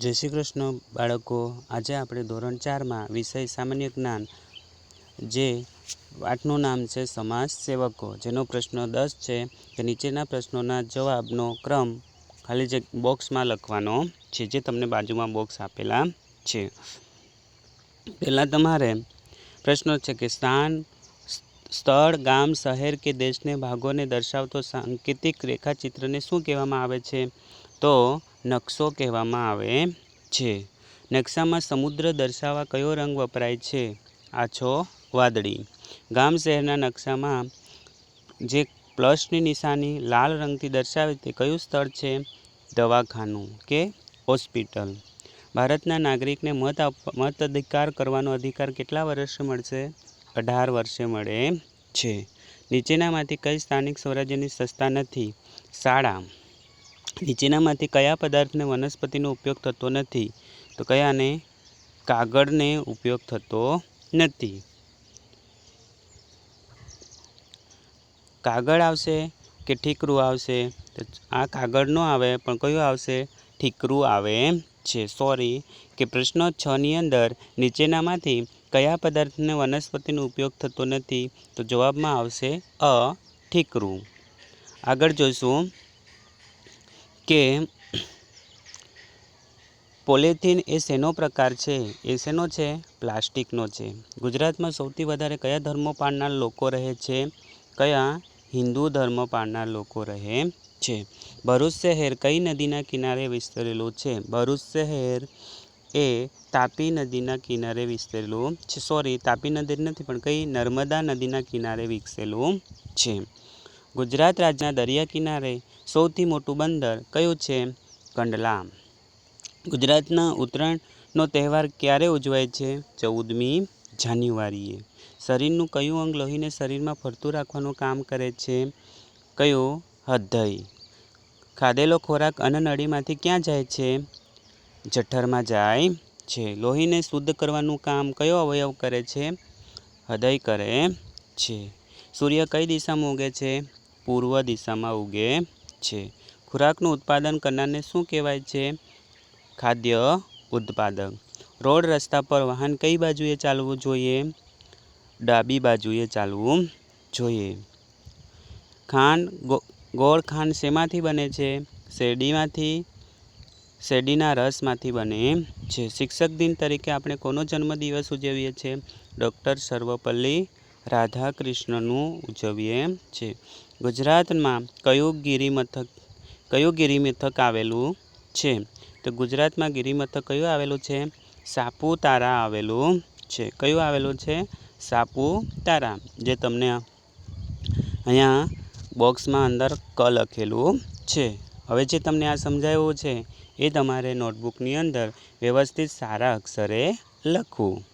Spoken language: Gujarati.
જય શ્રી કૃષ્ણ, બાળકો. આજે આપણે ધોરણ ચારમાં વિષય સામાન્ય જ્ઞાન, જે પાઠનું નામ છે સમાજ સેવકો, જેનો પ્રશ્ન દસ છે કે નીચેના પ્રશ્નોના જવાબનો ક્રમ ખાલી જે બોક્સમાં લખવાનો છે, જે તમને બાજુમાં બોક્સ આપેલા છે. પહેલાં તમારે પ્રશ્નો છે કે સ્થાન, સ્થળ, ગામ, શહેર કે દેશને ભાગોને દર્શાવતો સાંકેતિક રેખાચિત્રને શું કહેવામાં આવે છે? તો નકશો કહેવામાં આવે છે. નકશામાં સમુદ્ર દર્શાવવા કયો રંગ વપરાય છે? આછો વાદળી. ગામ શહેરના નકશામાં જે પ્લસની નિશાની લાલ રંગથી દર્શાવે તે કયું સ્થળ છે? દવાખાનું કે હોસ્પિટલ? ભારતના નાગરિકને મત મત અધિકાર કરવાનો અધિકાર કેટલા વર્ષે મળશે? અઢાર વર્ષે મળે છે. નીચેનામાંથી કઈ સ્થાનિક સ્વરાજ્યની સંસ્થા નથી? શાળા. નીચેનામાંથી કયા પદાર્થને વનસ્પતિનો ઉપયોગ થતો નથી? તો કયાને? કાગળને ઉપયોગ થતો નથી. કાગળ આવશે કે ઠીકરું આવશે? તો આ કાગળ ન આવે, પણ કયું આવશે? ઠીકરું આવે છે. સોરી કે પ્રશ્ન છ ની અંદર નીચેનામાંથી કયા પદાર્થને વનસ્પતિનો ઉપયોગ થતો નથી? તો જવાબમાં આવશે અ, ઠીકરું. આગળ જોઈશું. કે પોલિથીન એ શેનો પ્રકાર છે? એ શેનો છે? પ્લાસ્ટિકનો છે. ગુજરાતમાં સૌથી વધારે કયા ધર્મો પાળનાર લોકો રહે છે? કયા હિન્દુ ધર્મ પાળનાર લોકો રહે છે? ભરૂચ શહેર કઈ નદીના કિનારે વિસ્તરેલું છે? ભરૂચ શહેર એ તાપી નદીના કિનારે વિસ્તરેલું છે. સોરી તાપી નદી નથી, પણ કઈ નર્મદા નદીના કિનારે વિકસેલું છે. ગુજરાત રાજ્યના દરિયા કિનારે સૌથી મોટું બંદર કયું છે? કંડલા ગુજરાતના ઉત્તરાયણનો તહેવાર ક્યારે ઉજવાય છે? ચૌદમી જાન્યુઆરીએ. શરીરનું કયું અંગ લોહીને શરીરમાં ફરતું રાખવાનું કામ કરે છે? કયો? હૃદય. ખાધેલો ખોરાક અન્નનળીમાંથી ક્યાં જાય છે? જઠરમાં જાય છે. લોહીને શુદ્ધ કરવાનું કામ કયો અવયવ કરે છે? હૃદય કરે છે. સૂર્ય કઈ દિશામાં ઉગે છે? પૂર્વ દિશામાં ઉગે છે. ખોરાકનું ઉત્પાદન કરનારને શું કહેવાય છે? ખાદ્ય ઉત્પાદક રોડ રસ્તા પર વાહન કઈ બાજુએ ચાલવું જોઈએ? ડાબી બાજુએ ચાલવું જોઈએ. ખાંડ ગોળ ખાંડ શેમાંથી બને છે? શેરડીમાંથી, શેરડીના રસમાંથી બને છે. શિક્ષક દિન તરીકે આપણે કોનો જન્મદિવસ ઉજવીએ છીએ? ડૉક્ટર સર્વપલ્લી રાધાકૃષ્ણનું ઉજવીએ છીએ ગુજરાતમાં કયું ગિરિમથક કયું ગિરિમથક આવેલું છે? તો ગુજરાતમાં ગિરિમથક કયું આવેલું છે? સાપુતારા આવેલું છે. કયું આવેલું છે? સાપુતારા. જે તમને અહીંયા બોક્સમાં અંદર ક લખેલું છે. હવે જે તમને આ સમજાવ્યું છે, એ તમારે નોટબુકની અંદર વ્યવસ્થિત સારા અક્ષરે લખવું.